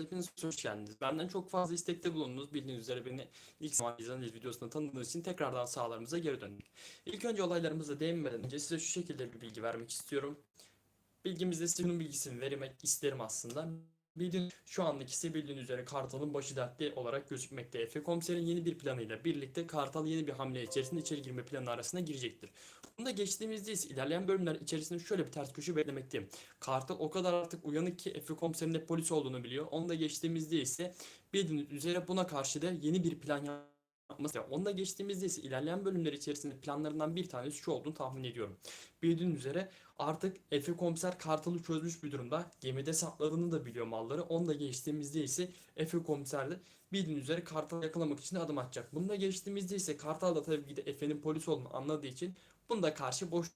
Hepiniz hoş geldiniz. Benden çok fazla istekte bulundunuz. Bildiğiniz üzere beni ilk zaman izlediğiniz videosunda tanıdığınız için tekrardan sahalarımıza geri döndük. İlk önce olaylarımıza değinmeden önce size şu şekilde bir bilgi vermek istiyorum. Bilgimizde sizin bilgisini vermek isterim aslında. Bildiğiniz şu andaki ise bildiğiniz üzere Kartal'ın başı dertli olarak gözükmekte. Efe komiserin yeni bir planıyla birlikte Kartal yeni bir hamle içerisinde içeri girme planı arasına girecektir. Bunu da geçtiğimizde ise ilerleyen bölümler içerisinde şöyle bir ters köşe beklemekteyim. Kartal o kadar artık uyanık ki Efe komiserin de polis olduğunu biliyor. Onu da geçtiğimizde ise bildiğiniz üzere buna karşı da yeni bir plan yapması. Onu da geçtiğimizde ise ilerleyen bölümler içerisinde planlarından bir tanesi şu olduğunu tahmin ediyorum. Bildiğiniz üzere artık Efe komiser Kartal'ı çözmüş bir durumda. Gemide sakladığını da biliyor malları. Onu da geçtiğimizde ise Efe komiser de bildiğiniz üzere Kartal'ı yakalamak için adım atacak. Bunu da geçtiğimizde ise Kartal da tabii ki de Efe'nin polis olduğunu anladığı için bunu da karşı boş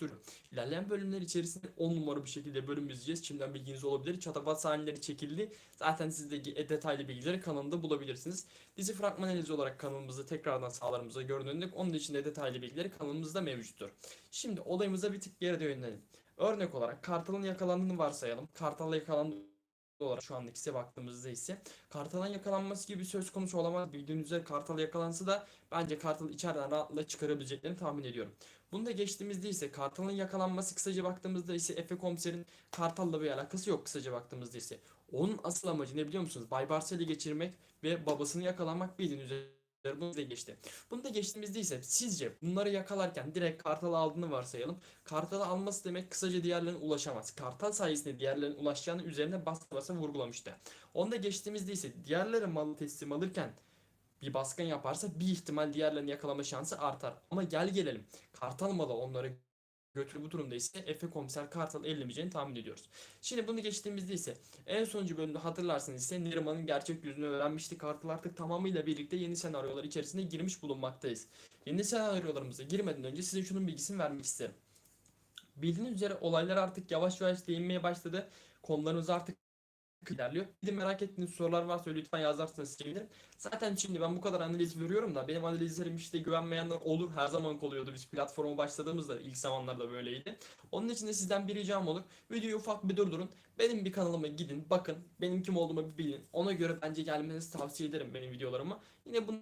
duruyor. İlerleyen bölümler içerisinde 10 numara bir şekilde bölüm izleyeceğiz. Şimdiden bilginiz olabilir. Çatapat sahneleri çekildi. Zaten siz de detaylı bilgileri kanalımda bulabilirsiniz. Dizi fragman analizi olarak kanalımızda tekrardan sağlarımıza göründük. Onun içinde detaylı bilgileri kanalımızda mevcuttur. Şimdi olayımıza bir tık geri dönelim. Örnek olarak Kartal'ın yakalandığını varsayalım. Kartal'la yakalandı olarak şu andaki size baktığımızda ise Kartal'ın yakalanması gibi söz konusu olamaz. Bildiğiniz üzere Kartal yakalansa da bence Kartal içeriden rahatlıkla çıkarabileceklerini tahmin ediyorum. Bunu da geçtiğimizde ise Kartal'ın yakalanması kısaca baktığımızda ise Efe komiserin Kartal'la bir alakası yok kısaca baktığımızda ise. Onun asıl amacı ne biliyor musunuz? Bay Barcel'i geçirmek ve babasını yakalamak bildiğiniz üzere bunu da geçti. Bunu da geçtiğimizde ise sizce bunları yakalarken direkt Kartal'ı aldığını varsayalım. Kartal'ı alması demek kısaca diğerlerine ulaşamaz. Kartal sayesinde diğerlerine ulaşacağını üzerine bas basa vurgulamıştı. Onu da geçtiğimizde ise diğerleri malı teslim alırken bir baskın yaparsa bir ihtimal diğerlerini yakalama şansı artar. Ama gel gelelim. Kartal malı onları götürü bu durumda ise Efe komiser Kartal ellemeyeceğini tahmin ediyoruz. Şimdi bunu geçtiğimizde ise en sonuncu bölümde hatırlarsınız ise Neriman'ın gerçek yüzünü öğrenmiştik. Kartal artık tamamıyla birlikte yeni senaryolar içerisinde girmiş bulunmaktayız. Yeni senaryolarımıza girmeden önce size şunun bilgisini vermek isterim. Bildiğiniz üzere olaylar artık yavaş yavaş değinmeye başladı. Konularımız artık ilerliyor. Bir de merak ettiğiniz sorular varsa lütfen yazarsanız sevinirim. Zaten şimdi ben bu kadar analiz veriyorum da benim analizlerim işte güvenmeyenler olur. Her zaman oluyordu. Biz platforma başladığımızda ilk zamanlarda böyleydi. Onun için de sizden bir ricam olur. Videoyu ufak bir durdurun. Benim bir kanalıma gidin. Bakın. Benim kim olduğumu bir bilin. Ona göre bence gelmenizi tavsiye ederim benim videolarıma. Yine bunu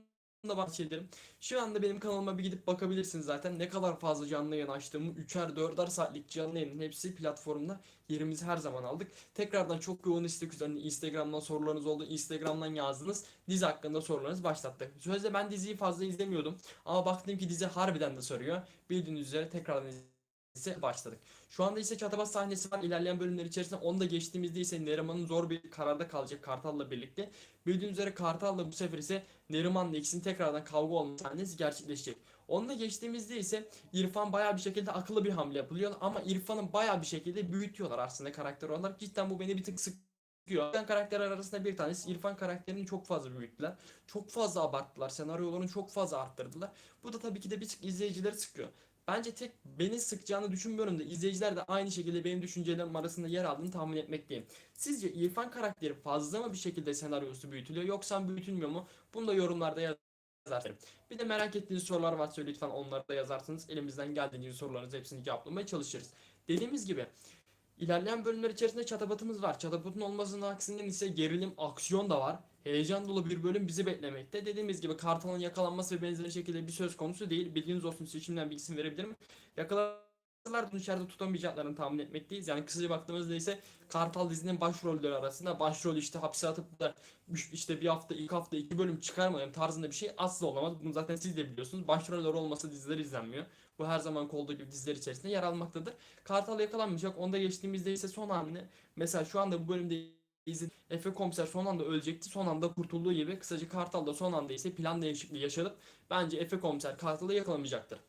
da bahsedelim. Şu anda benim kanalıma bir gidip bakabilirsiniz zaten. Ne kadar fazla canlı yayın açtığımı 3'er 4'er saatlik canlı yayının hepsi platformda yerimizi her zaman aldık. Tekrardan çok yoğun istek üzerine Instagram'dan sorularınız oldu. Instagram'dan yazdınız. Dizi hakkında sorularınızı başlattık. Sözde ben diziyi fazla izlemiyordum. Ama baktım ki dizi harbiden de soruyor. Bildiğiniz üzere tekrardan ise başladık. Şu anda ise çatabat sahnesi var. İlerleyen bölümler içerisinde onu da geçtiğimizde ise Neriman'ın zor bir kararda kalacak Kartal'la birlikte. Bildiğiniz üzere Kartal'la bu sefer ise Neriman'la ikisinin tekrardan kavga olma sahnesi gerçekleşecek. Onunla geçtiğimizde ise İrfan bayağı bir şekilde akıllı bir hamle yapılıyor ama İrfan'ın bayağı bir şekilde büyütüyorlar aslında karakter olarak. Cidden bu beni bir tık sık İrfan karakterler arasında bir tanesi İrfan karakterini çok fazla büyüttüler. Çok fazla abarttılar. Senaryolarını çok fazla arttırdılar. Bu da tabii ki de bir tık izleyicileri sıkıyor. Bence tek beni sıkacağını düşünmüyorum da izleyiciler de aynı şekilde benim düşüncelerim arasında yer aldığını tahmin etmekteyim. Sizce İrfan karakteri fazla mı bir şekilde senaryosu büyütülüyor yoksa büyütülmüyor mu? Bunu da yorumlarda yazarsınız. Bir de merak ettiğiniz sorular varsa lütfen onları da yazarsınız. Elimizden geldiğince sorularınızı hepsini cevaplamaya çalışırız. Dediğimiz gibi ilerleyen bölümler içerisinde çatabatımız var. Çatabatın olmasının aksine ise gerilim, aksiyon da var. Heyecan dolu bir bölüm bizi beklemekte. Dediğimiz gibi Kartal'ın yakalanması ve benzeri şekilde bir söz konusu değil. Bilginiz olsun size şimdiden bilgisini verebilirim. Yakalanırlar bunu içeride tutamayacaklarını tahmin etmekteyiz. Yani kısaca baktığımızda ise Kartal dizinin başrolleri arasında başrol işte hapse atıp da işte bir hafta, ilk hafta iki bölüm çıkarmayalım tarzında bir şey asla olamaz. Bunu zaten siz de biliyorsunuz. Başroller olmasa diziler izlenmiyor. Bu her zaman olduğu gibi diziler içerisinde yer almaktadır. Kartal yakalanmayacak. Onda geçtiğimizde ise son hamle. Mesela şu anda bu bölümde izin Efe komiser son anda ölecekti. Son anda kurtulduğu gibi kısaca Kartal da son anda ise plan değişikliği yaşadıp bence Efe komiser Kartal'ı yakalamayacaktır.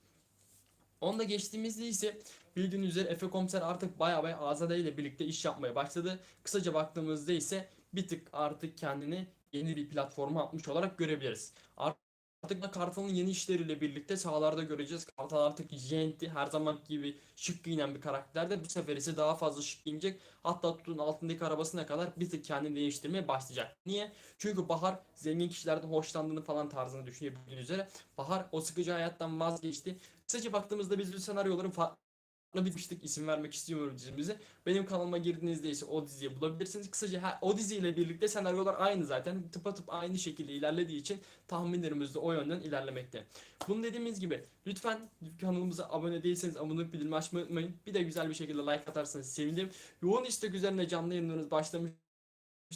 Onda geçtiğimizde ise bildiğiniz üzere Efe komiser artık baya baya Azade ile birlikte iş yapmaya başladı. Kısaca baktığımızda ise bir tık artık kendini yeni bir platforma atmış olarak görebiliriz. Artık da Kartal'ın yeni işleriyle birlikte sahalarda göreceğiz. Kartal artık jenti her zaman gibi şık giyinen bir karakterde. Bu sefer ise daha fazla şık giyinecek. Hatta tutun altındaki arabasına kadar bir tık kendini değiştirmeye başlayacak. Niye? Çünkü Bahar zengin kişilerden hoşlandığını falan tarzını düşünüyor bildiğiniz üzere. Bahar o sıkıcı hayattan vazgeçti. Kısaca baktığımızda biz bu senaryoların farklı bir başlık isim vermek istemiyorum dizimize. Benim kanalıma girdiğinizde ise o diziyi bulabilirsiniz. Kısaca her, o diziyle birlikte senaryolar aynı zaten. Tıpatıp aynı şekilde ilerlediği için tahminlerimiz de o yönden ilerlemekte. Bunu dediğimiz gibi lütfen kanalımıza abone değilseniz abone bildirim açmayı unutmayın. Bir de güzel bir şekilde like atarsanız sevinirim. Yoğun istek üzerine canlı yayınlarımız başlamış.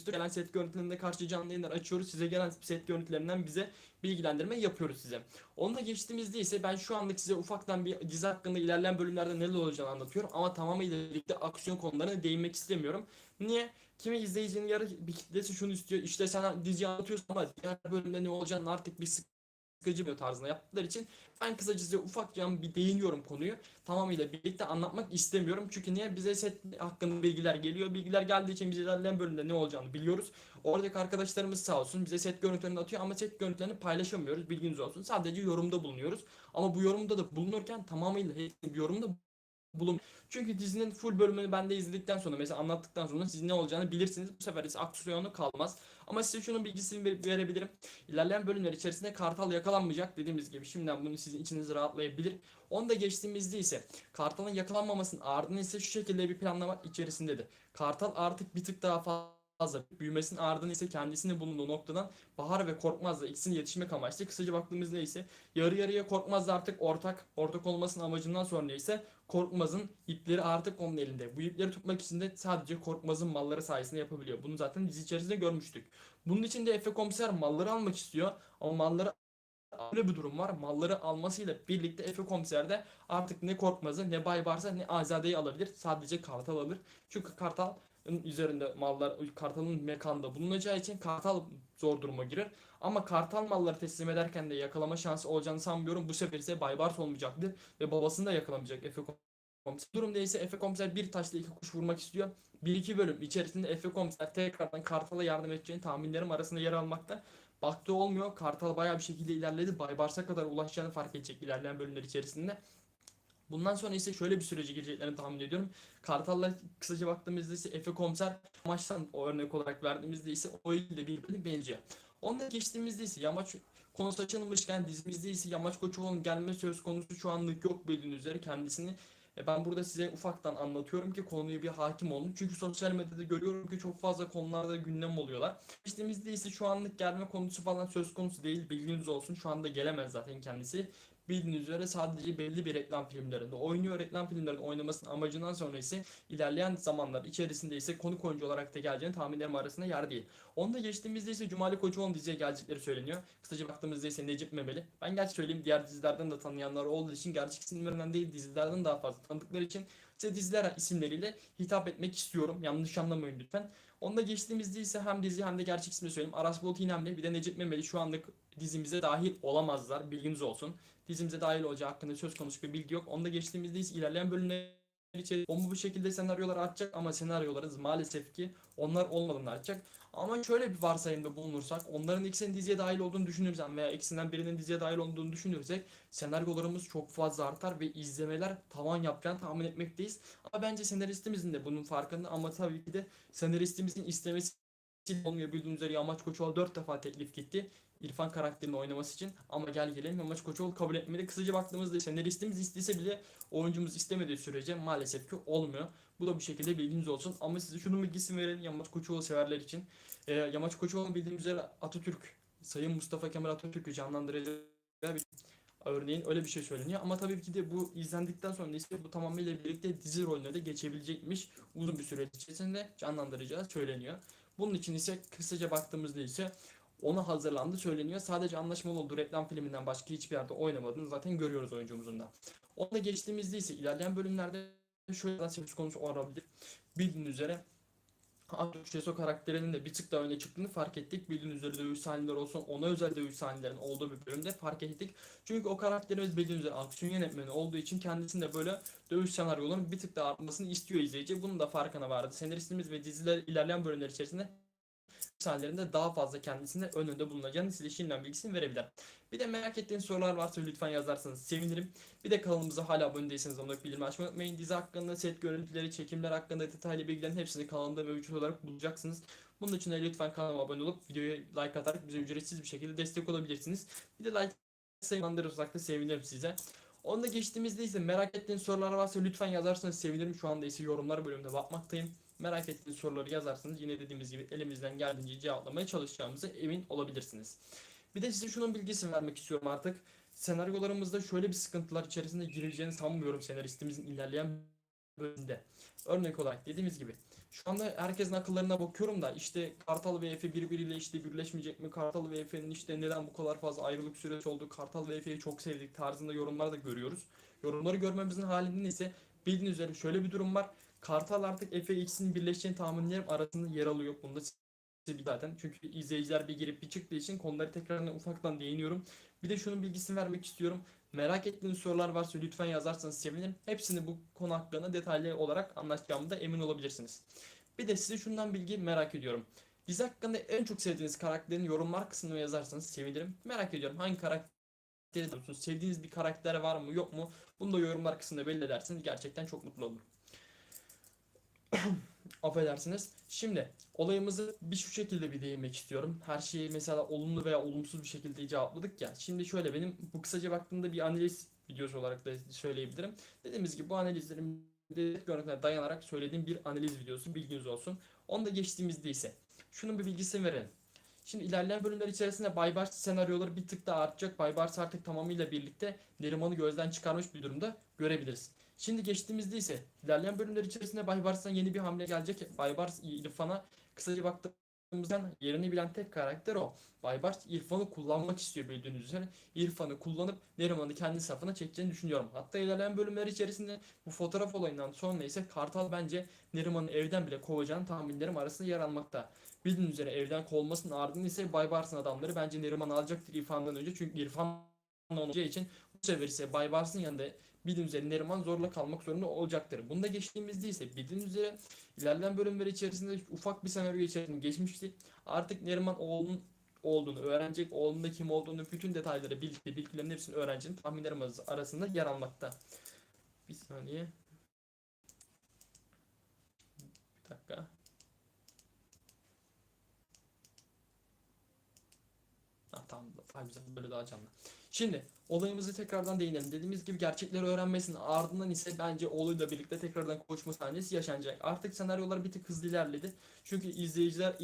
Gelen set görüntülerinde karşı canlı yayınlar açıyoruz. Size gelen set görüntülerinden bize bilgilendirme yapıyoruz size. Onunla geçtiğimizde ise ben şu anlık size ufaktan bir dizi hakkında ilerleyen bölümlerde neler olacağını anlatıyorum. Ama tamamıyla birlikte aksiyon konularına değinmek istemiyorum. Niye? Kimi izleyicinin yarı bir kitlesi şunu istiyor. İşte sen diziyi anlatıyorsun ama diğer bölümde ne olacağını artık bir sıkıcı bir tarzına yaptıkları için ben kısaca size ufakça bir değiniyorum konuyu. Tamamıyla birlikte anlatmak istemiyorum. Çünkü niye? Bize set hakkında bilgiler geliyor. Bilgiler geldiği için biz ilerleyen bölümde ne olacağını biliyoruz. Oradaki arkadaşlarımız sağ olsun bize set görüntülerini atıyor ama set görüntülerini paylaşamıyoruz. Bilginiz olsun. Sadece yorumda bulunuyoruz. Ama bu yorumda da bulunurken tamamıyla bir yorumda bulun. Çünkü dizinin full bölümünü ben de izledikten sonra mesela anlattıktan sonra siz ne olacağını bilirsiniz. Bu sefer ise aksiyonu kalmaz. Ama size şunun bilgisini ver- verebilirim. İlerleyen bölümler içerisinde Kartal yakalanmayacak dediğimiz gibi şimdiden bunu sizin içiniz rahatlayabilir. Onu da geçtiğimizde ise Kartal'ın yakalanmamasının ardından ise şu şekilde bir planlama içerisindedir. Kartal artık bir tık daha fazla büyümesinin ardından ise kendisini bulunduğu noktadan Bahar ve Korkmaz'la ikisini yetişmek amaçlı. Kısaca baktığımızda ise yarı yarıya Korkmaz'la artık ortak ortak olmasının amacından sonra ise Korkmaz'ın ipleri artık onun elinde. Bu ipleri tutmak için de sadece Korkmaz'ın malları sayesinde yapabiliyor. Bunu zaten dizi içerisinde görmüştük. Bunun için de Efe komiser malları almak istiyor ama malları öyle bir durum var. Malları almasıyla birlikte Efe komiser de artık ne Korkmaz'ı ne Baybars'ı ne Azade'yi alabilir. Sadece Kartal alır. Çünkü Kartal üzerinde mallar Kartal'ın mekanda bulunacağı için Kartal zor duruma girer. Ama Kartal malları teslim ederken de yakalama şansı olacağını sanmıyorum. Bu sefer ise Baybars olmayacaktır ve babasını da yakalamayacak Efe Komiser. Durumda ise Efe Komiser bir taşla iki kuş vurmak istiyor. Bir iki bölüm içerisinde Efe Komiser tekrardan Kartal'a yardım edeceğini tahminlerim arasında yer almakta. Baktı olmuyor. Kartal bayağı bir şekilde ilerledi. Baybars'a kadar ulaşacağını fark edecek ilerleyen bölümler içerisinde. Bundan sonra ise şöyle bir sürece gireceklerini tahmin ediyorum. Kartal'la kısaca baktığımızda ise Efe Komiser maçtan o örnek olarak verdiğimizde ise o ile birbirine benziyor. Onda geçtiğimizde ise yamaç konusu açılmışken dizimizde ise Yamaç Koçoğlu'nun gelme söz konusu şu anlık yok bildiğiniz üzere kendisini e, ben burada size ufaktan anlatıyorum ki konuyu bir hakim olun. Çünkü sosyal medyada görüyorum ki çok fazla konularda gündem oluyorlar. Geçtiğimizde ise şu anlık gelme konusu falan söz konusu değil. Bilginiz olsun. Şu anda gelemez zaten kendisi. Bildiğiniz üzere sadece belli bir reklam filmlerinde oynuyor. Reklam filmlerinde oynamasının amacından sonra ise ilerleyen zamanlar içerisinde ise konuk oyuncu olarak da geleceğini tahminlerim arasında yer değil. Onu da geçtiğimizde ise Cumali Koçoğlu'nun diziye gelecekleri söyleniyor. Kısaca baktığımızda ise Necip Memeli. Ben gerçi söyleyeyim diğer dizilerden de tanıyanlar olduğu için gerçek isimlerinden değil dizilerden daha fazla tanıdıkları için size diziler isimleriyle hitap etmek istiyorum. Yanlış anlamayın lütfen. Onu da geçtiğimizde ise hem dizi hem de gerçek ismini söyleyeyim. Aras Bulut İynemli bir de Necip Memeli şu anlık dizimize dahil olamazlar. Bilginiz olsun. Dizimize dahil olacağı hakkında söz konusu bir bilgi yok. Onu da geçtiğimizde ilerleyen bölümler içeri bomba bu şekilde senaryolar atacak ama senaryolarımız maalesef ki onlar olmadan atacak. Ama şöyle bir varsayımda bulunursak onların ikisinin diziye dahil olduğunu düşünürsek veya ikisinden birinin diziye dahil olduğunu düşünürsek senaryolarımız çok fazla artar ve izlemeler tavan yapacağını tahmin etmekteyiz. Ama bence senaristimizin de bunun farkında ama tabii ki de senaristimizin istemesi olmuyor. Bildiğiniz üzere Yamaç Koçoğlu 4 defa teklif gitti. İrfan karakterini oynaması için ama gel gelelim Yamaç Koçoğlu kabul etmedi. Kısaca baktığımızda senaristimiz istese bile oyuncumuz istemediği sürece maalesef ki olmuyor. Bu da bir şekilde bilginiz olsun. Ama size şunun bilgisini verelim Yamaç Koçoğlu severler için. Ee, Yamaç Koçoğlu bildiğimiz üzere Atatürk, Sayın Mustafa Kemal Atatürk'ü canlandıracağı bir örneğin öyle bir şey söyleniyor. Ama tabii ki de bu izlendikten sonra ise bu tamamıyla birlikte dizi rolüne de geçebilecekmiş. Uzun bir süre içerisinde canlandıracağı söyleniyor. Bunun için ise kısaca baktığımızda ise ona hazırlandı söyleniyor. Sadece anlaşmalı olduğu reklam filminden başka hiçbir yerde oynamadığını zaten görüyoruz oyuncumuzun da. Onunla geçtiğimizde ise ilerleyen bölümlerde şöyle söz konusu olabilir. Bildiğiniz üzere Atatürk Şeso karakterinin de bir tık daha öne çıktığını fark ettik. Bildiğiniz üzere dövüş sahneleri olsun, ona özel dövüş sahnelerin olduğu bir bölümde fark ettik. Çünkü o karakterimiz bildiğiniz üzere aksiyon yönetmeni olduğu için kendisinde böyle dövüş senaryolarının bir tık daha artmasını istiyor izleyici. Bunun da farkına vardı. Senaristimiz ve diziler ilerleyen bölümler içerisinde sahnelerinde daha fazla kendisine önünde bulunacağını size şimdiden bilgisini verebilir. Bir de merak ettiğiniz sorular varsa lütfen yazarsanız sevinirim. Bir de kanalımıza hala abone değilseniz olup bildirim açmayı unutmayın. Dizi hakkında, set görüntüleri, çekimler hakkında detaylı bilgilerin hepsini kanalımda mevcut olarak bulacaksınız. Bunun için de lütfen kanalıma abone olup videoya like atarak bize ücretsiz bir şekilde destek olabilirsiniz. Bir de like sayılandırırsak da sevinirim size. Onu da geçtiğimizde ise merak ettiğiniz sorular varsa lütfen yazarsanız sevinirim. Şu anda ise yorumlar bölümünde bakmaktayım. Merak ettiğiniz soruları yazarsanız yine dediğimiz gibi elimizden geldiğince cevaplamaya çalışacağımıza emin olabilirsiniz. Bir de size şunun bilgisini vermek istiyorum artık. Senaryolarımızda şöyle bir sıkıntılar içerisinde gireceğini sanmıyorum senaristimizin ilerleyen bölümünde. Örnek olarak dediğimiz gibi şu anda herkesin akıllarına bakıyorum da işte Kartal ve Efe birbiriyle işte birleşmeyecek mi? Kartal ve Efe'nin işte neden bu kadar fazla ayrılık süresi oldu? Kartal ve Efe'yi çok sevdik tarzında yorumlar da görüyoruz. Yorumları görmemizin halinde ise bildiğiniz üzere şöyle bir durum var. Kartal artık Efe ikisinin birleşeceğini tahminlerim arasında yer alıyor. Bunda zaten çünkü izleyiciler bir girip bir çıktığı için konuları tekrardan ufaktan değiniyorum. Bir de şunun bilgisini vermek istiyorum. Merak ettiğiniz sorular varsa lütfen yazarsanız sevinirim. Hepsini bu konu hakkında detaylı olarak anlatacağımda emin olabilirsiniz. Bir de size şundan bilgi merak ediyorum. Dizi hakkında en çok sevdiğiniz karakterin yorumlar kısmına yazarsanız sevinirim. Merak ediyorum hangi karakteri? Sevdiğiniz bir karakter var mı yok mu? Bunu da yorumlar kısmında belli ederseniz gerçekten çok mutlu olurum. Affedersiniz. Şimdi olayımızı bir şu şekilde bir değinmek istiyorum. Her şeyi mesela olumlu veya olumsuz bir şekilde cevapladık ya. Şimdi şöyle benim bu kısaca baktığımda bir analiz videosu olarak da söyleyebilirim. Dediğimiz gibi bu analizlerim örneklere dayanarak söylediğim bir analiz videosu bilginiz olsun. Onu da geçtiğimizde ise şunun bir bilgisini verelim. Şimdi ilerleyen bölümler içerisinde Baybars senaryoları bir tık daha artacak. Baybars artık tamamıyla birlikte Neriman'ı gözden çıkarmış bir durumda görebiliriz. Şimdi geçtiğimizde ise ilerleyen bölümler içerisinde Baybars'tan yeni bir hamle gelecek. Baybars İrfan'a kısaca baktığımızda yerini bilen tek karakter o. Baybars İrfan'ı kullanmak istiyor bildiğiniz üzere. İrfan'ı kullanıp Neriman'ı kendi safına çekeceğini düşünüyorum. Hatta ilerleyen bölümler içerisinde bu fotoğraf olayından sonra ise Kartal bence Neriman'ı evden bile kovacağını tahminlerim arasında yer almakta. Bildiğiniz üzere evden kovulmasının ardından ise Baybars'ın adamları bence Neriman alacaktır İrfan'dan önce. Çünkü İrfan olacağı için bu sefer ise Baybars'ın yanında bildiğiniz üzere Neriman zorla kalmak zorunda olacaktır. Bunda geçtiğimizde ise bildiğiniz üzere ilerleyen bölümler içerisinde ufak bir senaryo içerisinde geçmişti. Artık Neriman oğlunun olduğunu öğrenecek, oğlunun da kim olduğunu bütün detayları birlikte bilgilerin hepsini öğrencinin tahminlerimiz arasında yer almakta. Bir saniye. Bir dakika. Ha, tamam, tamam böyle daha canlı. Şimdi olayımızı tekrardan değinelim. Dediğimiz gibi gerçekleri öğrenmesinin ardından ise bence oğluyla birlikte tekrardan koşma sahnesi yaşanacak. Artık senaryolar bir tık hızlı ilerledi. Çünkü izleyiciler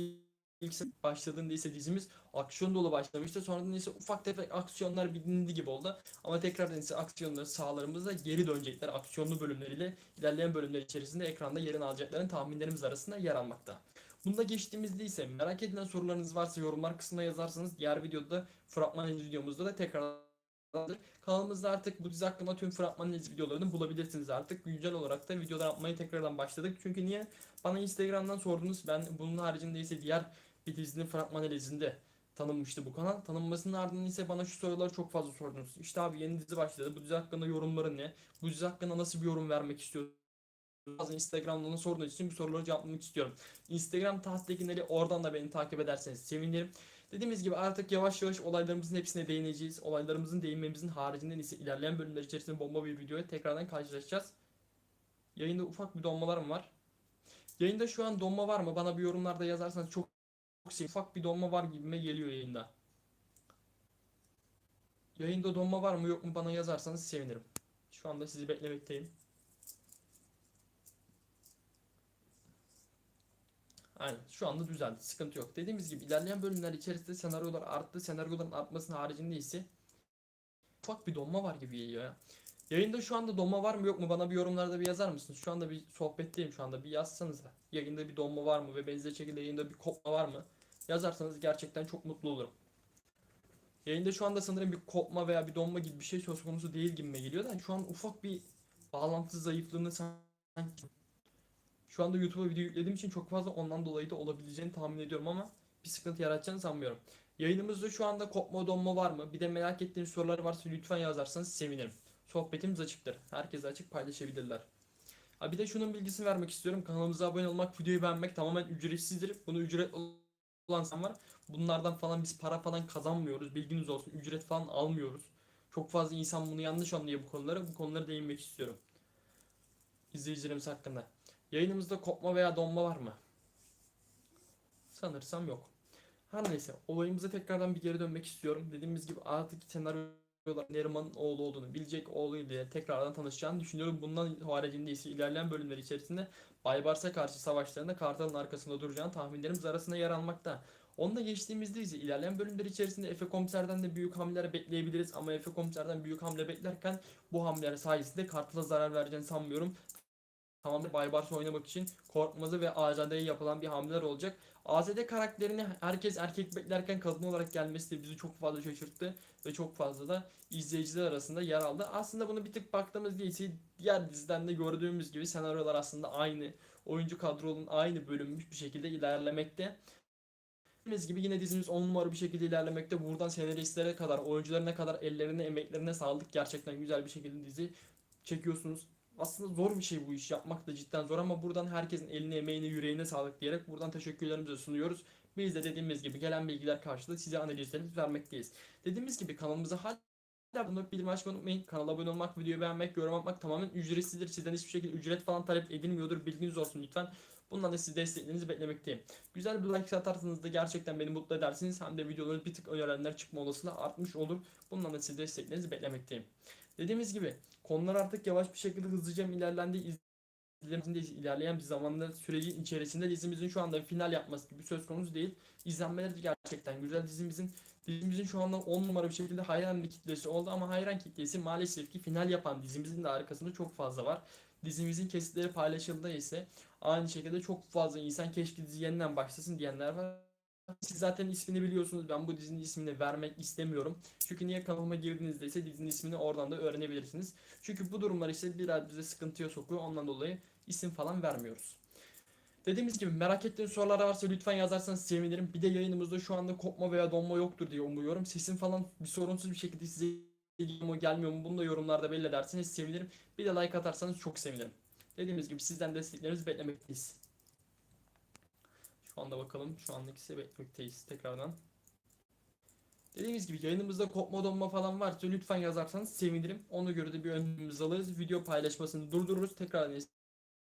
ilk başladığında ise dizimiz aksiyon dolu başlamıştı. Sonradan ise ufak tefek aksiyonlar bilindi gibi oldu. Ama tekrardan ise aksiyonları sahalarımızda geri dönecekler. Aksiyonlu bölümleriyle ilerleyen bölümler içerisinde ekranda yerini alacaklarını tahminlerimiz arasında yer almakta. Bunda geçtiğimizde ise merak edilen sorularınız varsa yorumlar kısmına yazarsanız diğer videoda fragman videomuzda da tekrar Kanalımızda artık bu dizi hakkında tüm fragman videolarını bulabilirsiniz artık. Güncel olarak da videolar yapmaya tekrardan başladık. Çünkü niye? Bana Instagram'dan sordunuz. Ben bunun haricinde ise diğer bir dizinin fragman analizinde tanınmıştı bu kanal. Tanınmasının ardından ise bana şu soruları çok fazla sordunuz. İşte abi yeni dizi başladı. Bu dizi hakkında yorumları ne? Bu dizi hakkında nasıl bir yorum vermek istiyorsunuz? Bazı Instagram'dan sorduğunuz için bu soruları cevaplamak istiyorum. Instagram tahttekileri oradan da beni takip ederseniz sevinirim. Dediğimiz gibi artık yavaş yavaş olaylarımızın hepsine değineceğiz. Olaylarımızın değinmemizin haricinden ise ilerleyen bölümler içerisinde bomba bir videoya tekrardan karşılaşacağız. Yayında ufak bir donmalarım var. Yayında şu an donma var mı? Bana bir yorumlarda yazarsanız çok, çok şey. Ufak bir donma var gibime geliyor yayında. Yayında donma var mı yok mu bana yazarsanız sevinirim. Şu anda sizi beklemekteyim. Aynen şu anda düzeldi. Sıkıntı yok. Dediğimiz gibi ilerleyen bölümler içerisinde senaryolar arttı. Senaryoların artmasının haricinde ise ufak bir donma var gibi geliyor ya. Yayında şu anda donma var mı yok mu bana bir yorumlarda bir yazar mısınız? Şu anda bir sohbetteyim şu anda bir yazsanız da. Yayında bir donma var mı ve benzer şekilde yayında bir kopma var mı? Yazarsanız gerçekten çok mutlu olurum. Yayında şu anda sanırım bir kopma veya bir donma gibi bir şey söz konusu değil gibime geliyor da şu an ufak bir bağlantı zayıflığını sanki şu anda YouTube'a video yüklediğim için çok fazla ondan dolayı da olabileceğini tahmin ediyorum ama bir sıkıntı yaratacağını sanmıyorum. Yayınımızda şu anda kopma donma var mı? Bir de merak ettiğiniz sorular varsa lütfen yazarsanız sevinirim. Sohbetimiz açıktır. Herkese açık paylaşabilirler. Ha bir de şunun bilgisini vermek istiyorum. Kanalımıza abone olmak, videoyu beğenmek tamamen ücretsizdir. Bunu ücret olan insan var. Bunlardan falan biz para falan kazanmıyoruz. Bilginiz olsun. Ücret falan almıyoruz. Çok fazla insan bunu yanlış anlıyor bu konuları. Bu konulara değinmek istiyorum. İzleyicilerimiz hakkında. Yayınımızda kopma veya donma var mı? Sanırsam yok. Her neyse olayımıza tekrardan bir geri dönmek istiyorum. Dediğimiz gibi artık senaryo Neriman'ın oğlu olduğunu bilecek oğluyla tekrardan tanışacağını düşünüyorum. Bundan haricinde ise ilerleyen bölümler içerisinde Baybars'a karşı savaşlarında Kartal'ın arkasında duracağını tahminlerimiz arasında yer almakta. Onda geçtiğimizde ise ilerleyen bölümler içerisinde Efe Komiser'den de büyük hamleler bekleyebiliriz ama Efe Komiser'den büyük hamle beklerken bu hamleler sayesinde Kartal'a zarar vereceğini sanmıyorum. Tamamen Baybars oynamak için Korkmaz'a ve AZD'ye yapılan bir hamleler olacak. AZD karakterini herkes erkek beklerken kadın olarak gelmesi de bizi çok fazla şaşırttı ve çok fazla da izleyiciler arasında yer aldı. Aslında bunu bir tık baktığımız ise diğer diziden de gördüğümüz gibi senaryolar aslında aynı. Oyuncu kadronun aynı bölünmüş bir şekilde ilerlemekte. Dediğimiz gibi yine dizimiz 10 numara bir şekilde ilerlemekte. Buradan senaristlere kadar, oyuncularına kadar ellerine, emeklerine sağlık. Gerçekten güzel bir şekilde dizi çekiyorsunuz. Aslında zor bir şey bu iş yapmak da cidden zor ama buradan herkesin eline, emeğine, yüreğine sağlık diyerek buradan teşekkürlerimizi sunuyoruz. Biz de dediğimiz gibi gelen bilgiler karşılığı size analizlerimizi vermekteyiz. Dediğimiz gibi kanalımıza hala bunu bildirim açmayı unutmayın. Kanala abone olmak, videoyu beğenmek, yorum atmak tamamen ücretsizdir. Sizden hiçbir şekilde ücret falan talep edilmiyordur. Bilginiz olsun lütfen. Bundan da siz desteklerinizi beklemekteyim. Güzel bir like atarsanız da gerçekten beni mutlu edersiniz. Hem de videoları bir tık önerenler çıkma olasılığı artmış olur. Bundan da siz desteklerinizi beklemekteyim. Dediğimiz gibi konular artık yavaş bir şekilde hızlıca ilerlendi. İzlemesinde ilerleyen bir zamanda sürecin içerisinde dizimizin şu anda final yapması gibi söz konusu değil. İzlenmeleri de gerçekten güzel. Dizimizin dizimizin şu anda 10 numara bir şekilde hayran bir kitlesi oldu ama hayran kitlesi maalesef ki final yapan dizimizin de arkasında çok fazla var. Dizimizin kesitleri paylaşıldı ise aynı şekilde çok fazla insan keşke dizi yeniden başlasın diyenler var. Siz zaten ismini biliyorsunuz. Ben bu dizinin ismini vermek istemiyorum. Çünkü niye kanalıma girdiğinizde ise dizinin ismini oradan da öğrenebilirsiniz. Çünkü bu durumlar işte biraz bize sıkıntıya sokuyor. Ondan dolayı isim falan vermiyoruz. Dediğimiz gibi merak ettiğiniz sorular varsa lütfen yazarsanız sevinirim. Bir de yayınımızda şu anda kopma veya donma yoktur diye umuyorum. Sesim falan bir sorunsuz bir şekilde size geliyor mu gelmiyor mu bunu da yorumlarda belli ederseniz sevinirim. Bir de like atarsanız çok sevinirim. Dediğimiz gibi sizden desteklerinizi beklemekteyiz. Anda bakalım. Şu andaki ise beklemekteyiz tekrardan. Dediğimiz gibi yayınımızda kopma donma falan varsa lütfen yazarsanız sevinirim. Ona göre de bir önümüz alırız. Video paylaşmasını durdururuz.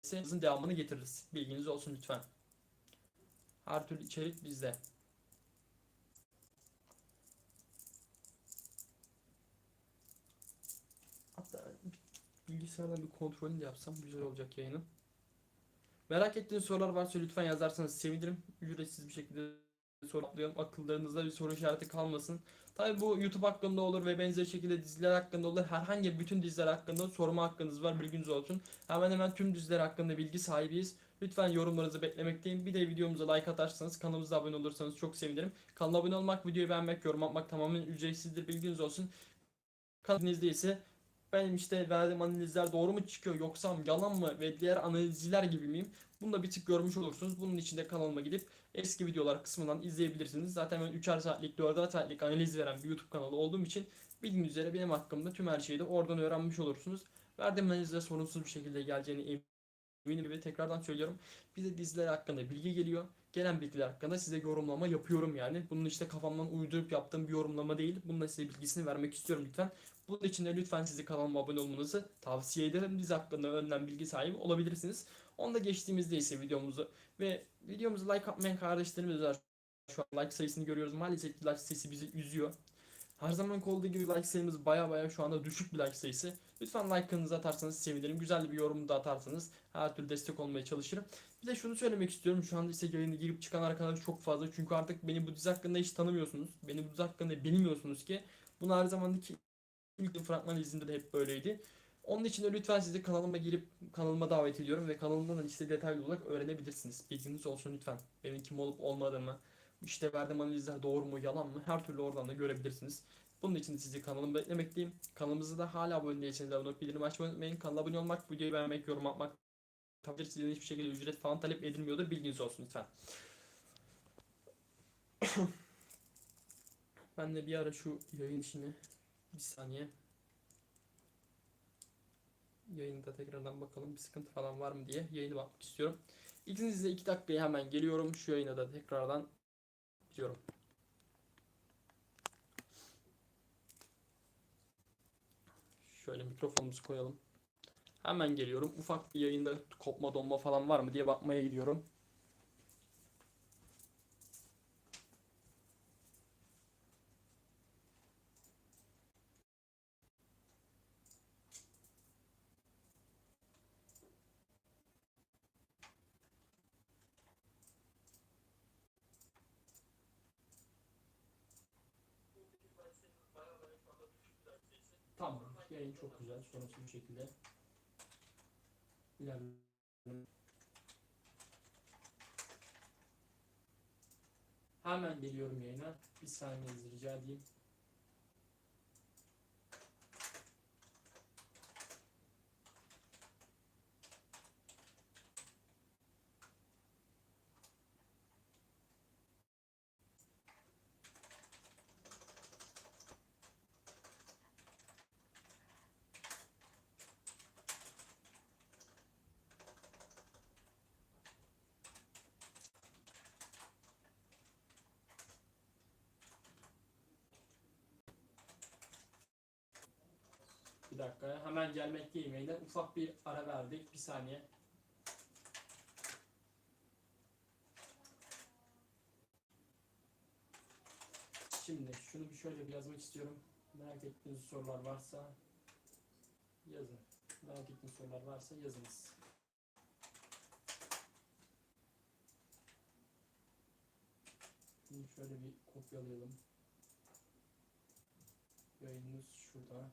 İse hızın devamını getiririz. Bilginiz olsun lütfen. Her türlü içerik bizde. Hatta bilgisayardan bir kontrolünü de yapsam güzel olacak yayının. Merak ettiğiniz sorular varsa lütfen yazarsanız sevinirim. Ücretsiz bir şekilde soruplayalım. Akıllarınızda bir soru işareti kalmasın. Tabi bu YouTube hakkında olur ve benzeri şekilde diziler hakkında olur. Herhangi bütün diziler hakkında sorma hakkınız var. Bilginiz olsun. Hemen hemen tüm diziler hakkında bilgi sahibiyiz. Lütfen yorumlarınızı beklemekteyim. Bir de videomuza like atarsanız, kanalımıza abone olursanız çok sevinirim. Kanala abone olmak, videoyu beğenmek, yorum atmak tamamen ücretsizdir. Bilginiz olsun. Kanalınızda ise benim işte verdiğim analizler doğru mu çıkıyor yoksa yalan mı ve diğer analizciler gibi miyim? Bunu da bir tık görmüş olursunuz. Bunun için de kanalıma gidip eski videolar kısmından izleyebilirsiniz. Zaten ben 3'er saatlik 4'er saatlik analiz veren bir YouTube kanalı olduğum için bildiğiniz üzere benim hakkımda tüm her şeyi de oradan öğrenmiş olursunuz. Verdiğim analizler sorunsuz bir şekilde geleceğini eminim ve tekrardan söylüyorum. Bize diziler hakkında bilgi geliyor. Gelen bilgiler hakkında size yorumlama yapıyorum yani. Bunun işte kafamdan uydurup yaptığım bir yorumlama değil. Bunun size bilgisini vermek istiyorum lütfen. Bunun için de lütfen sizi kanalıma abone olmanızı tavsiye ederim. Dizi hakkında önden bilgi sahibi olabilirsiniz. Onda geçtiğimizde ise videomuzu ve videomuzu like atmayan kardeşlerimiz var. Şu an like sayısını görüyoruz. Maalesef like sayısı bizi üzüyor. Her zaman olduğu gibi like sayımız baya baya şu anda düşük bir like sayısı. Lütfen like'ınızı atarsanız sevinirim. Güzel bir yorum da atarsanız her türlü destek olmaya çalışırım. Bir de şunu söylemek istiyorum. Şu anda ise yayını girip çıkan arkadaşlar çok fazla. Çünkü artık beni bu dizi hakkında hiç tanımıyorsunuz. Beni bu dizi hakkında bilmiyorsunuz ki. Bunu her zamandaki ilk fragman izinde de hep böyleydi. Onun için de lütfen sizi kanalıma girip kanalıma davet ediyorum ve kanalımdan da işte detaylı olarak öğrenebilirsiniz. Bilginiz olsun lütfen. Benim kim olup olmadığımı, işte verdiğim analizler doğru mu yalan mı her türlü oradan da görebilirsiniz. Bunun için de sizi kanalımda beklemekteyim. Kanalımızı da hala abone değilseniz abone olup bildirim açmayı unutmayın. Kanala abone olmak, videoyu beğenmek, yorum atmak tabii sizden hiçbir şekilde ücret falan talep edilmiyordur. Bilginiz olsun lütfen. ben de bir ara şu yayın işini bir saniye yayında tekrardan bakalım bir sıkıntı falan var mı diye yayını bakmak istiyorum. İzninizle 2 dakikaya hemen geliyorum. Şu yayına da tekrardan diyorum. Şöyle mikrofonumuzu koyalım. Hemen geliyorum. Ufak bir yayında kopma donma falan var mı diye bakmaya gidiyorum. Yayın çok güzel. Sonrası bu şekilde. İlerleyelim. Hemen geliyorum yayına. Bir saniyenizi rica edeyim. Bir dakika. Hemen gelmekteyim yayına. Ufak bir ara verdik. Bir saniye. Şimdi şunu bir şöyle bir yazmak istiyorum. Merak ettiğiniz sorular varsa yazın. Merak ettiğiniz sorular varsa yazınız. Şimdi şöyle bir kopyalayalım. Yayınımız şurada.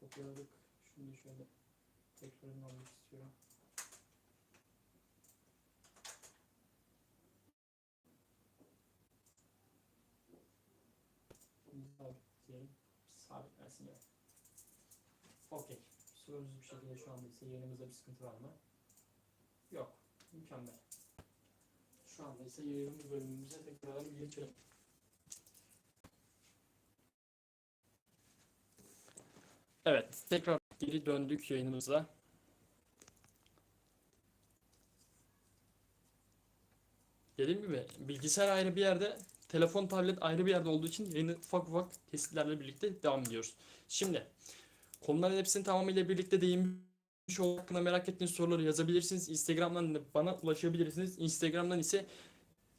Kopyaladık. Şimdi şöyle tekrarını almak istiyorum. Şimdi sabitleyelim. Sabitlensin. Okey. Sorunsuz bir şekilde şu anda ise yayınımızda bir sıkıntı var mı? Yok. Mükemmel. Şu anda ise yayınımız bölümümüze tekrar geçelim. Evet, tekrar geri döndük yayınımıza. Dediğim gibi bilgisayar ayrı bir yerde, telefon, tablet ayrı bir yerde olduğu için yayını ufak ufak kesitlerle birlikte devam ediyoruz. Şimdi konuların hepsini tamamıyla birlikte değinmiş hakkında merak ettiğiniz soruları yazabilirsiniz. Instagram'dan da bana ulaşabilirsiniz. Instagram'dan ise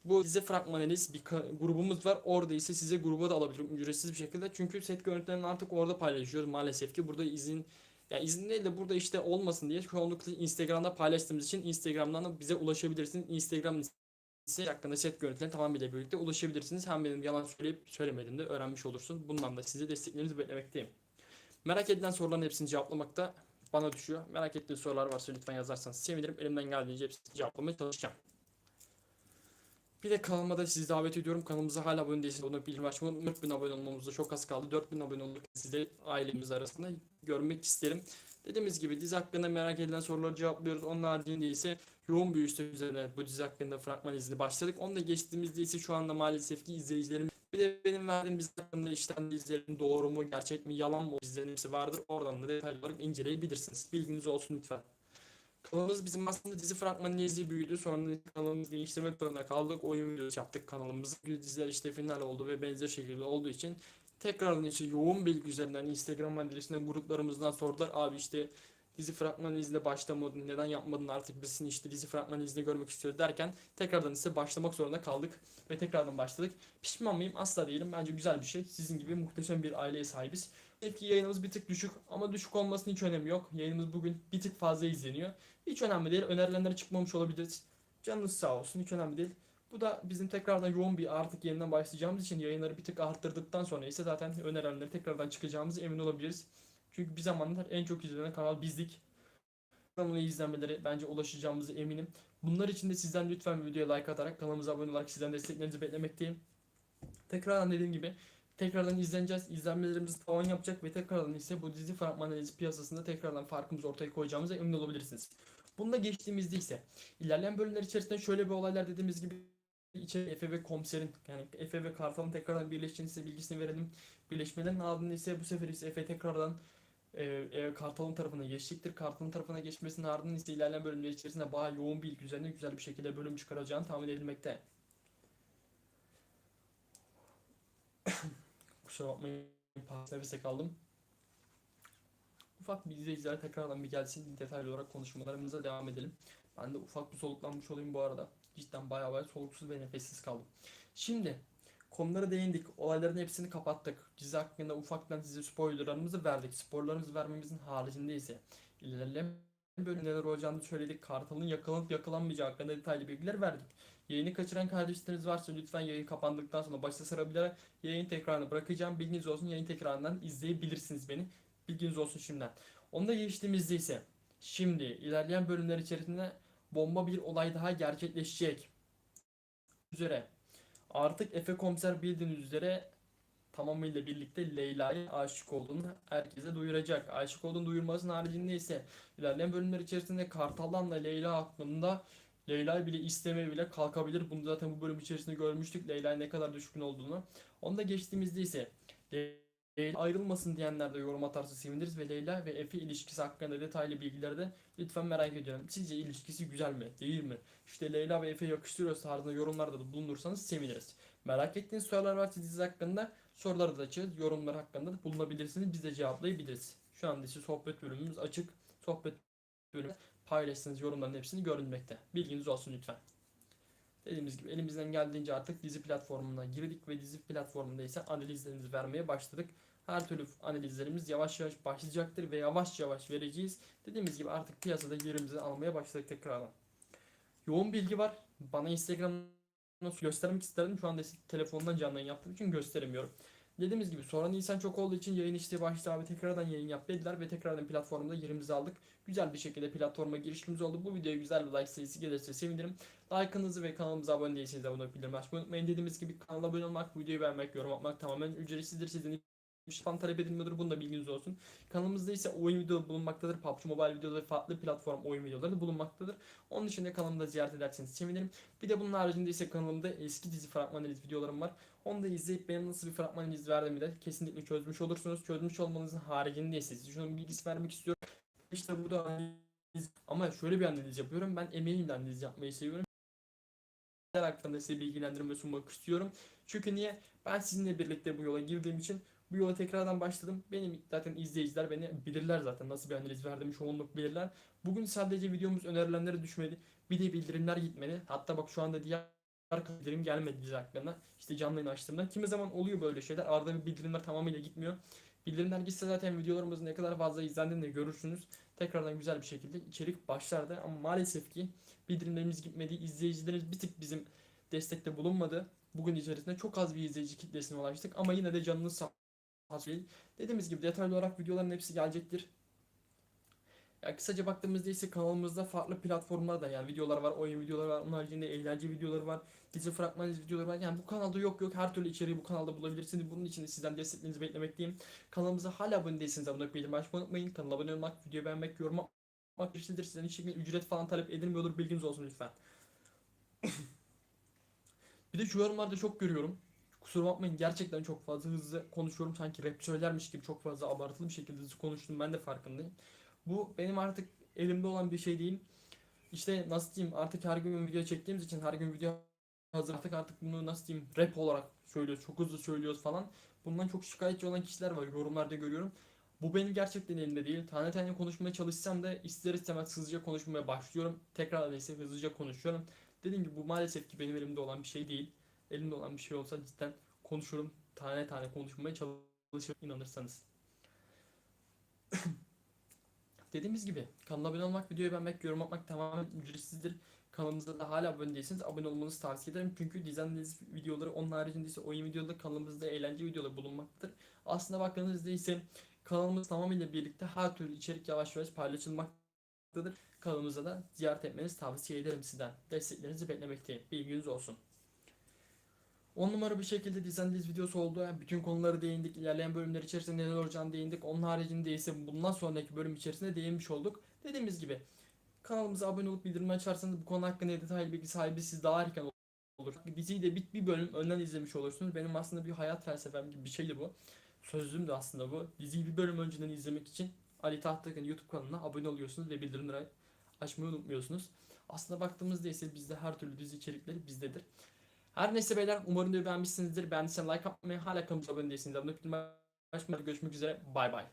bu dizi fragman analiz bir grubumuz var. Orada ise size gruba da alabilirim ücretsiz bir şekilde. Çünkü set görüntülerini artık orada paylaşıyoruz maalesef ki. Burada izin ya izin değil de burada işte olmasın diye çoğunlukla Instagram'da paylaştığımız için Instagram'dan da bize ulaşabilirsiniz. Instagram ise hakkında set görüntülerine tamamıyla birlikte ulaşabilirsiniz. Hem benim yalan söyleyip söylemediğimi de öğrenmiş olursun. Bundan da size desteklerinizi beklemekteyim. Merak edilen soruların hepsini cevaplamakta bana düşüyor. Merak ettiğiniz sorular varsa lütfen yazarsanız sevinirim. Elimden geldiğince hepsini cevaplamaya çalışacağım. Bir de kanalıma da sizi davet ediyorum. Kanalımıza hala abone değilseniz onu bildirim açmayı unutmayın. 4000 abone olmamızda çok az kaldı. 4000 abone olduk. Sizi ailemiz arasında görmek isterim. Dediğimiz gibi dizi hakkında merak edilen soruları cevaplıyoruz. Onun haricinde ise yoğun bir üstü üzerine bu dizi hakkında fragman izni başladık. Onu da geçtiğimizde ise şu anda maalesef ki izleyicilerim bir de benim verdiğim dizi hakkında işten dizilerin doğru mu, gerçek mi, yalan mı hepsi vardır. Oradan da detaylı olarak inceleyebilirsiniz. Bilginiz olsun lütfen. Kanalımız bizim aslında dizi fragmanı izli büyüdü. Sonra kanalımızı değiştirmek zorunda kaldık. Oyun videosu yaptık kanalımızı. Diziler işte final oldu ve benzer şekilde olduğu için tekrardan işte yoğun bilgi üzerinden Instagram adresinden gruplarımızdan sordular. Abi işte dizi fragmanı izle başlamadın neden yapmadın artık biz seni işte dizi fragmanı izle görmek istiyoruz derken tekrardan ise başlamak zorunda kaldık ve tekrardan başladık. Pişman mıyım? Asla değilim. Bence güzel bir şey. Sizin gibi muhteşem bir aileye sahibiz. Belki yayınımız bir tık düşük ama düşük olmasının hiç önemi yok. Yayınımız bugün bir tık fazla izleniyor. Hiç önemli değil. Önerilenlere çıkmamış olabiliriz. Canınız sağ olsun. Hiç önemli değil. Bu da bizim tekrardan yoğun bir artık yeniden başlayacağımız için yayınları bir tık arttırdıktan sonra ise zaten önerilenlere tekrardan çıkacağımız emin olabiliriz. Çünkü bir zamanlar en çok izlenen kanal bizdik. Kanalın izlenmeleri bence ulaşacağımızı eminim. Bunlar için de sizden lütfen videoya like atarak kanalımıza abone olarak sizden desteklerinizi beklemekteyim. Tekrardan dediğim gibi tekrardan izleneceğiz. İzlenmelerimizi tavan yapacak ve tekrardan ise bu dizi fragman analizi piyasasında tekrardan farkımızı ortaya koyacağımıza emin olabilirsiniz. Bununla geçtiğimizde ise ilerleyen bölümler içerisinde şöyle bir olaylar dediğimiz gibi içeri Efe ve komiserin yani Efe ve Kartal'ın tekrardan birleştiğini size bilgisini verelim. Birleşmelerin ardından ise bu sefer ise Efe tekrardan e, e, Kartal'ın tarafına geçecektir. Kartal'ın tarafına geçmesinin ardından ise ilerleyen bölümler içerisinde bayağı yoğun bir ilgi üzerine güzel bir şekilde bölüm çıkaracağını tahmin edilmekte. Kusura bakmayın nefese kaldım. Ufak bir izleyiciler tekrardan bir gelsin detaylı olarak konuşmalarımıza devam edelim. Ben de ufak bir soluklanmış olayım bu arada. Cidden bayağı bayağı soluksuz ve nefessiz kaldım. Şimdi konulara değindik. Olayların hepsini kapattık. Dizi hakkında ufaktan size spoilerlarımızı verdik. Spoilerlarımızı vermemizin haricinde ise ilerleyen bölümde neler olacağını söyledik. Kartal'ın yakalanıp yakalanmayacağı hakkında detaylı bilgiler verdik. Yayını kaçıran kardeşleriniz varsa lütfen yayın kapandıktan sonra başta sarabilir. Yayın tekrarını bırakacağım. Bilginiz olsun yayın tekrarından izleyebilirsiniz beni. Bilginiz olsun şimdiden. Onu da geçtiğimizde ise şimdi ilerleyen bölümler içerisinde bomba bir olay daha gerçekleşecek. Üzere. Artık Efe komiser bildiğiniz üzere tamamıyla birlikte Leyla'ya aşık olduğunu herkese duyuracak. Aşık olduğunu duyurmasının haricinde ise ilerleyen bölümler içerisinde Kartal'dan da Leyla hakkında Leyla bile istemeye bile kalkabilir. Bunu zaten bu bölüm içerisinde görmüştük. Leyla'ya ne kadar düşkün olduğunu. Onu da geçtiğimizde ise Leyla ayrılmasın diyenler de yorum atarsa seviniriz ve Leyla ve Efe ilişkisi hakkında detaylı bilgileri de lütfen merak ediyorum. Sizce ilişkisi güzel mi? Değil mi? İşte Leyla ve Efe yakıştırıyorsa tarzında yorumlarda da bulunursanız seviniriz. Merak ettiğiniz sorular varsa dizi hakkında soruları da açığız. Yorumlar hakkında da bulunabilirsiniz. Biz de cevaplayabiliriz. Şu anda ise sohbet bölümümüz açık. Sohbet bölümü paylaştığınız yorumların hepsini görünmekte. Bilginiz olsun lütfen. Dediğimiz gibi elimizden geldiğince artık dizi platformuna girdik ve dizi platformunda ise analizlerimizi vermeye başladık. Her türlü analizlerimiz yavaş yavaş başlayacaktır ve yavaş yavaş vereceğiz. Dediğimiz gibi artık piyasada yerimizi almaya başladık tekrardan. Yoğun bilgi var. Bana Instagram'dan göstermek isterdim. Şu anda telefondan canlı yaptığım için gösteremiyorum. Dediğimiz gibi sonra Nisan çok olduğu için yayın işte başta abi tekrardan yayın yap dediler ve tekrardan platformda yerimizi aldık. Güzel bir şekilde platforma girişimiz oldu. Bu videoya güzel bir like sayısı gelirse sevinirim. Like'ınızı ve kanalımıza abone değilseniz abone bildirim açmayı unutmayın. Dediğimiz gibi kanala abone olmak, videoyu beğenmek, yorum atmak tamamen ücretsizdir. Sizin bir şey falan talep edilmiyordur. Bunun da bilginiz olsun. Kanalımızda ise oyun videoları bulunmaktadır. PUBG Mobile videoları farklı platform oyun videoları da bulunmaktadır. Onun için de kanalımda ziyaret ederseniz sevinirim. Bir de bunun haricinde ise kanalımda eski dizi fragman analiz videolarım var. Onu da izleyip benim nasıl bir fragman analiz verdiğimi de kesinlikle çözmüş olursunuz. Çözmüş olmanızın haricinde ise size şunun bilgisi vermek istiyorum. İşte burada analiz ama şöyle bir analiz yapıyorum. Ben emeğimle analiz yapmayı seviyorum hakkında size bilgilendirme sunmak istiyorum. Çünkü niye? Ben sizinle birlikte bu yola girdiğim için bu yola tekrardan başladım. Benim zaten izleyiciler beni bilirler zaten nasıl bir analiz verdiğimi çoğunluk bilirler. Bugün sadece videomuz önerilenlere düşmedi. Bir de bildirimler gitmedi. Hatta bak şu anda diğer bildirim gelmedi hakkında. İşte canlı yayın açtığımda. Kimi zaman oluyor böyle şeyler. Arada bir bildirimler tamamıyla gitmiyor. Bildirimler gitse zaten videolarımızın ne kadar fazla izlendiğini de görürsünüz. Tekrardan güzel bir şekilde içerik başlardı. Ama maalesef ki bildirimlerimiz gitmedi. İzleyicilerimiz bir tık bizim destekte bulunmadı. Bugün içerisinde çok az bir izleyici kitlesine ulaştık. Ama yine de canınız sağ değil. Dediğimiz gibi detaylı olarak videoların hepsi gelecektir. Ya kısaca baktığımızda ise kanalımızda farklı platformlar da yani videolar var, oyun videoları var, onun haricinde eğlence videoları var, dizi fragman videoları var. Yani bu kanalda yok yok her türlü içeriği bu kanalda bulabilirsiniz. Bunun için de sizden desteklerinizi beklemekteyim. Kanalımıza hala abone değilseniz abone bildirim açmayı unutmayın. Kanala abone olmak, videoyu beğenmek, yorum atmak eşittir. Sizden hiç şekilde ücret falan talep edilmiyordur. Bilginiz olsun lütfen. bir de şu yorumlarda çok görüyorum. Kusura bakmayın gerçekten çok fazla hızlı konuşuyorum. Sanki rap söylermiş gibi çok fazla abartılı bir şekilde hızlı konuştum. Ben de farkındayım. Bu benim artık elimde olan bir şey değil. İşte nasıl diyeyim artık her gün video çektiğimiz için her gün video hazır artık artık bunu nasıl diyeyim rap olarak söylüyoruz. Çok hızlı söylüyoruz falan. Bundan çok şikayetçi olan kişiler var. Yorumlarda görüyorum. Bu benim gerçekten elimde değil. Tane tane konuşmaya çalışsam da ister istemez hızlıca konuşmaya başlıyorum. Tekrar ise hızlıca konuşuyorum. Dediğim gibi bu maalesef ki benim elimde olan bir şey değil. Elimde olan bir şey olsa cidden konuşurum. Tane tane konuşmaya çalışırım inanırsanız. Dediğimiz gibi kanala abone olmak, videoyu beğenmek, yorum atmak tamamen ücretsizdir. Kanalımıza da hala abone değilseniz abone olmanızı tavsiye ederim. Çünkü dizeniniz videoları onun haricinde ise oyun videoları kanalımızda eğlence videoları bulunmaktadır. Aslında baktığınızda ise kanalımız tamamıyla birlikte her türlü içerik yavaş yavaş paylaşılmaktadır. Kanalımıza da ziyaret etmenizi tavsiye ederim sizden. Desteklerinizi beklemekteyim. Bilginiz olsun. 10 numara bir şekilde dizenliz videosu oldu. Yani bütün konuları değindik. İlerleyen bölümler içerisinde neler olacağını değindik. Onun haricinde ise bundan sonraki bölüm içerisinde değinmiş olduk. Dediğimiz gibi kanalımıza abone olup bildirimi açarsanız bu konu hakkında detaylı bilgi sahibi siz daha erken olur. Diziyi de bir, bir bölüm önden izlemiş olursunuz. Benim aslında bir hayat felsefem gibi bir şeydi bu. Sözlüğüm de aslında bu. Diziyi bir bölüm önceden izlemek için Ali Tahtak'ın YouTube kanalına abone oluyorsunuz ve bildirimleri açmayı unutmuyorsunuz. Aslında baktığımızda ise bizde her türlü dizi içerikleri bizdedir. Her neyse beyler umarım videoyu beğenmişsinizdir. Beğendiyseniz like atmayı hala kanalımıza abone değilseniz abone olmayı unutmayın. Görüşmek üzere. Bay bay.